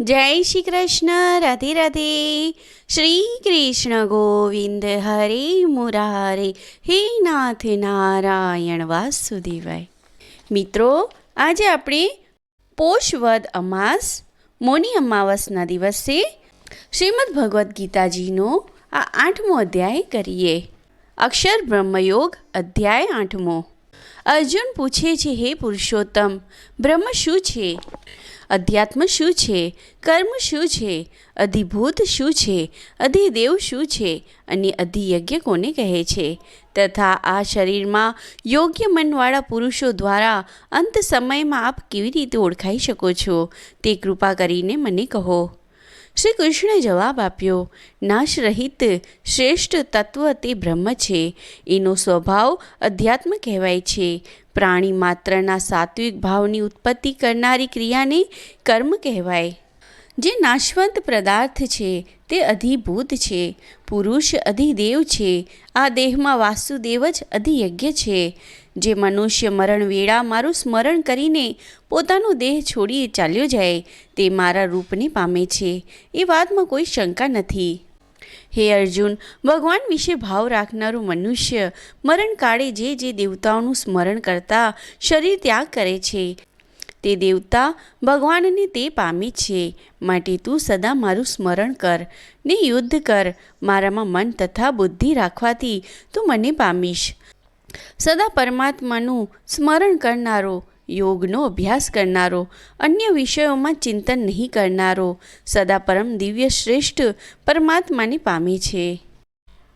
જય શ્રી કૃષ્ણ, રાધે રાધે. શ્રી કૃષ્ણ ગોવિંદ હરે મુરારે. હે નાથ નારાયણ વાસુદેવાય. મિત્રો, આજે આપણે પોષવદ અમાસ, મોની અમાવસના દિવસે શ્રીમદ ભગવદ્ ગીતાજીનો આ આઠમો અધ્યાય કરીએ. અક્ષર બ્રહ્મયોગ અધ્યાય આઠમો. અર્જુન પૂછે છે, હે પુરુષોત્તમ, બ્રહ્મ શું છે? અધ્યાત્મ શું છે? કર્મ શું છે? અધિભૂત શું છે? અધિદેવ શું છે? અને અધિયજ્ઞ કોને કહે છે? તથા આ શરીરમાં યોગ્ય મનવાળા પુરુષો દ્વારા અંત સમયમાં આપ કેવી રીતે ઓળખાઈ શકો છો? તે કૃપા કરીને મને કહો. શ્રી કૃષ્ણે જવાબ આપ્યો, નાશરહિત શ્રેષ્ઠ તત્વ તે બ્રહ્મ છે. એનો સ્વભાવ અધ્યાત્મ કહેવાય છે. પ્રાણી માત્રના સાત્વિક ભાવની ઉત્પત્તિ કરનારી ક્રિયાને કર્મ કહેવાય. જે નાશવંત પદાર્થ છે, તે અધિભૂત છે, પુરુષ અધિદેવ છે, આ દેહમાં વાસુદેવ જ અધિયજ્ઞ છે. જે મનુષ્ય મરણ વેળા મારું સ્મરણ કરીને પોતાનો દેહ છોડી ચાલ્યો જાય, તે મારા રૂપને પામે છે, એ વાતમાં કોઈ શંકા નથી. હે અર્જુન, ભગવાન વિશે ભાવ રાખનારું મનુષ્ય મરણકાળે જે જે દેવતાઓનું સ્મરણ કરતા શરીર ત્યાગ કરે છે તે દેવતા ભગવાનને તે પામે છે. માટે તું સદા મારું સ્મરણ કર. ને યુદ્ધ કર. મારામાં મન તથા બુદ્ધિ રાખવાથી તું મને પામીશ. સદા પરમાત્માનું સ્મરણ કરનારો, યોગનો અભ્યાસ કરનારો, અન્ય વિષયોમાં ચિંતન નહીં કરનારો, સદા પરમ દિવ્ય શ્રેષ્ઠ પરમાત્માને પામે છે.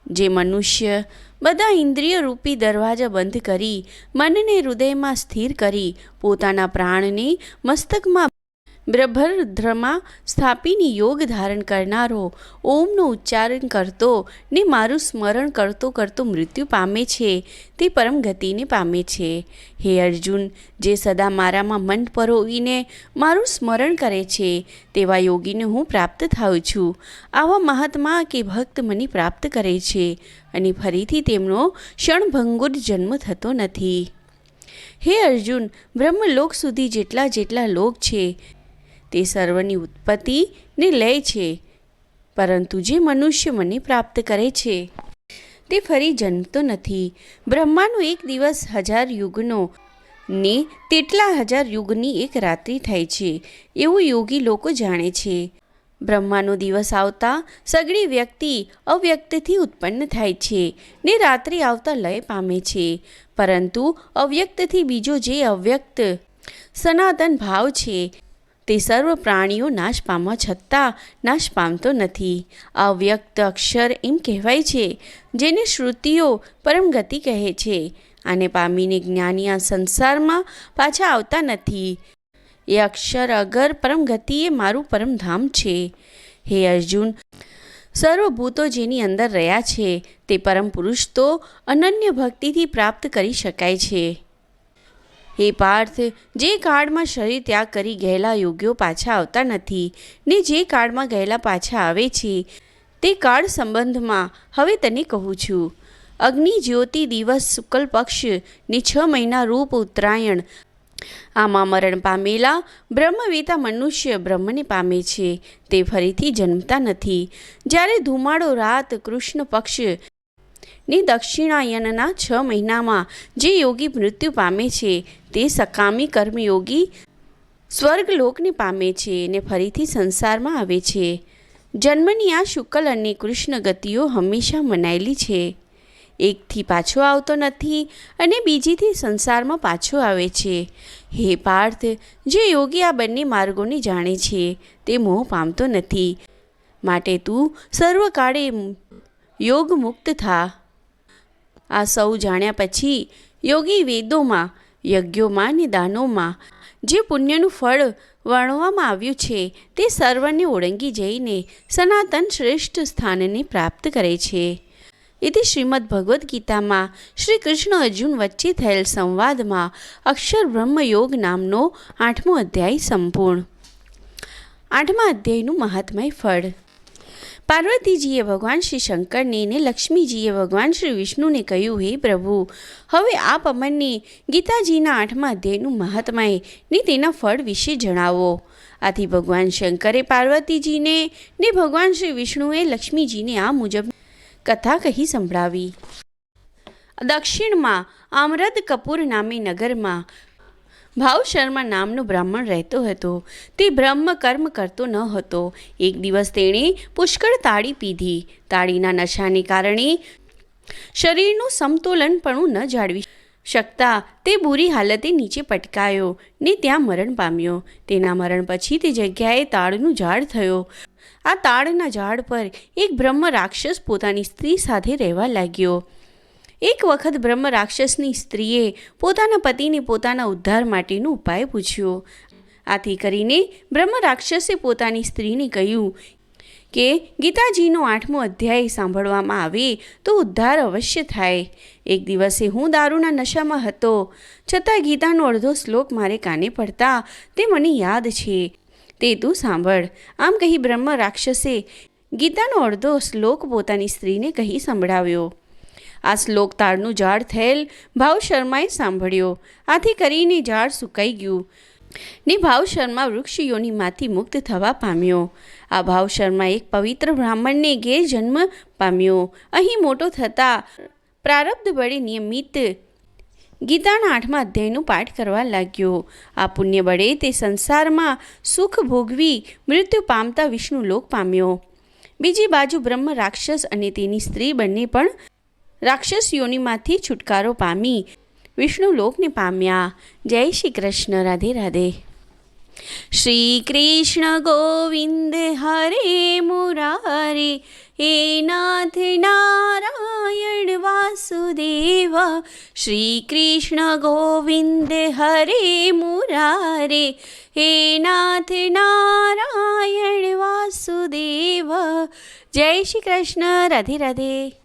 જે મનુષ્ય બધા ઇન્દ્રિય રૂપી દરવાજા બંધ કરી મનને હૃદયમાં સ્થિર કરી પોતાના પ્રાણને મસ્તકમાં બ્રભદ્રમાં સ્થાપીને યોગ ધારણ કરનારો ઓમનું ઉચ્ચારણ કરતો ને મારું સ્મરણ કરતો કરતો મૃત્યુ પામે છે, તે પરમ ગતિને પામે છે. હે અર્જુન, જે સદા મારામાં મન પરોવીને મારું સ્મરણ કરે છે, તેવા યોગીને હું પ્રાપ્ત થાઉં છું. આવા મહાત્મા કે ભક્ત મને પ્રાપ્ત કરે છે અને ફરીથી તેમનો ક્ષણભંગુર જન્મ થતો નથી. હે અર્જુન, બ્રહ્મલોક સુધી જેટલા જેટલા લોક છે તે સર્વની ઉત્પત્તિ ને લે છે, પરંતુ જે મનુષ્ય મને પ્રાપ્ત કરે છે, તે ફરી જન્મતો નથી. બ્રહ્માનો એક દિવસ હજાર યુગનો ને તેટલા હજાર યુગની એક રાત્રિ થાય છે, એવું યોગી લોકો જાણે છે. બ્રહ્માનો દિવસ આવતા સગળી વ્યક્તિ અવ્યક્તથી ઉત્પન્ન થાય છે ને રાત્રિ આવતા લય પામે છે, પરંતુ અવ્યક્તથી બીજો જે અવ્યક્ત સનાતન ભાવ છે તે સર્વ પ્રાણીઓ નાશ પામવા છતાં નાશ પામતો નથી. અવ્યક્ત અક્ષર એમ કહેવાય છે, જેને શ્રુતિઓ પરમ ગતિ કહે છે આને પામીને જ્ઞાની આ સંસારમાં પાછા આવતા નથી. એ અક્ષર અગર પરમ ગતિ એ મારું પરમધામ છે. હે અર્જુન, સર્વભૂતો જેની અંદર રહ્યા છે, તે પરમ પુરુષ તો અનન્ય ભક્તિથી પ્રાપ્ત કરી શકાય છે. હે પાર્થ, જે કાળમાં શરીર ત્યાગ કરી ગયેલા યોગ્યો પાછા આવતા નથી, ને જે કાળમાં ગયેલા પાછા આવે છે, તે કાળ સંબંધમાં હવે તને કહું છું. અગ્નિ, જ્યોતિ, દિવસ, શુક્લ પક્ષ ને છ મહિના રૂપ, ઉત્તરાયણ, આમાં મરણ પામેલા બ્રહ્મવેતા મનુષ્ય બ્રહ્મને પામે છે, તે ફરીથી જન્મતા નથી. જ્યારે ધુમાડો, રાત, કૃષ્ણ પક્ષ ને દક્ષિણાયનના છ મહિનામાં જે યોગી મૃત્યુ પામે છે, તે સકામી કર્મયોગી સ્વર્ગલોકને પામે છે ને ફરીથી સંસારમાં આવે છે. જન્મની આ શુક્લ અને કૃષ્ણ ગતિઓ હંમેશા મનાયેલી છે. એકથી પાછો આવતો નથી અને બીજીથી સંસારમાં પાછો આવે છે. હે પાર્થ, જે યોગી આ બંને માર્ગોને જાણે છે, તે મોહ પામતો નથી. માટે તું સર્વકાળે યોગ મુક્ત થા. આ સૌ જાણ્યા પછી યોગી વેદોમાં, યજ્ઞોમાં ને દાનોમાં જે પુણ્યનું ફળ વર્ણવામાં આવ્યું છે તે સર્વને ઓળંગી જઈને સનાતન શ્રેષ્ઠ સ્થાનને પ્રાપ્ત કરે છે. એથી શ્રીમદ ભગવદ્ ગીતામાં શ્રી કૃષ્ણ અર્જુન વચ્ચે થયેલ સંવાદમાં અક્ષર બ્રહ્મયોગ નામનો આઠમો અધ્યાય સંપૂર્ણ. આઠમા અધ્યાયનું મહાત્મય ફળ. પાર્વતીજીએ ભગવાન શ્રી શંકરને ને લક્ષ્મીજીએ ભગવાન શ્રી વિષ્ણુને કહ્યું, હે પ્રભુ, હવે આપ અમને ગીતાજીના આઠમા અધ્યાયનું મહાત્માએ ને તેના ફળ વિશે જણાવો. આથી ભગવાન શંકરે પાર્વતીજીને ને ભગવાન શ્રી વિષ્ણુએ લક્ષ્મીજીને આ મુજબ કથા કહી સંભળાવી. દક્ષિણમાં આમરદ કપૂર નામે નગરમાં ભાવ શર્મા નામનો બ્રાહ્મણ રહેતો હતો. તે બ્રહ્મ કર્મ કરતો ન હતો. એક દિવસ તેણે પુષ્કળ તાળી પીધી. તાળીના નશાને કારણે શરીરનું સમતોલનપણું ન જાળવી શકતા તે બુરી હાલતે નીચે પટકાયો ને ત્યાં મરણ પામ્યો. તેના મરણ પછી તે જગ્યાએ તાળનું ઝાડ થયો. આ તાળના ઝાડ પર એક બ્રહ્મ રાક્ષસ પોતાની સ્ત્રી સાથે રહેવા લાગ્યો. એક વખત બ્રહ્મ રાક્ષસની સ્ત્રીએ પોતાના પતિને પોતાના ઉદ્ધાર માટેનો ઉપાય પૂછ્યો. આથી કરીને બ્રહ્મ રાક્ષસે પોતાની સ્ત્રીને કહ્યું કે, ગીતાજીનો આઠમો અધ્યાય સાંભળવામાં આવે તો ઉદ્ધાર અવશ્ય થાય. એક દિવસે હું દારૂના નશામાં હતો. છતાં ગીતાનો અડધો શ્લોક મારે કાને પડતા તે મને યાદ છે. તે તું સાંભળ. આમ કહી બ્રહ્મ રાક્ષસે ગીતાનો અડધો શ્લોક પોતાની સ્ત્રીને કહી સંભળાવ્યો. આ શ્લોક તાળનું ઝાડ થયેલ ભાવ શર્માએ સાંભળ્યો. આથી કરીને ઝાડ સુકાઈ ગયું. ને ભાવ શર્મા વૃક્ષ યોનીમાંથી મુક્ત થવા પામ્યો. આ ભાવ શર્મા એક પવિત્ર બ્રાહ્મણને ઘેર જન્મ પામ્યો. અહીં મોટો થતાં પ્રારબ્ધ બળે નિયમિત ગીતાના આઠમા અધ્યાયનું પાઠ કરવા લાગ્યો. આ પુણ્ય બળે તે સંસારમાં સુખ ભોગવી મૃત્યુ પામતા વિષ્ણુ લોક પામ્યો. બીજી બાજુ બ્રહ્મ રાક્ષસ અને તેની સ્ત્રી બંને પણ રાક્ષસ યોનિમાંથી છુટકારો પામી વિષ્ણુ લોકને પામ્યા. જય શ્રી કૃષ્ણ, રાધે રાધે. શ્રી કૃષ્ણ ગોવિંદ હરે મુરારે, હે નાથ નારાયણ વાસુદેવ. શ્રી કૃષ્ણ ગોવિંદ હરે મુરારે, હે નાથ નારાયણ વાસુદેવ. જય શ્રી કૃષ્ણ, રાધે રાધે.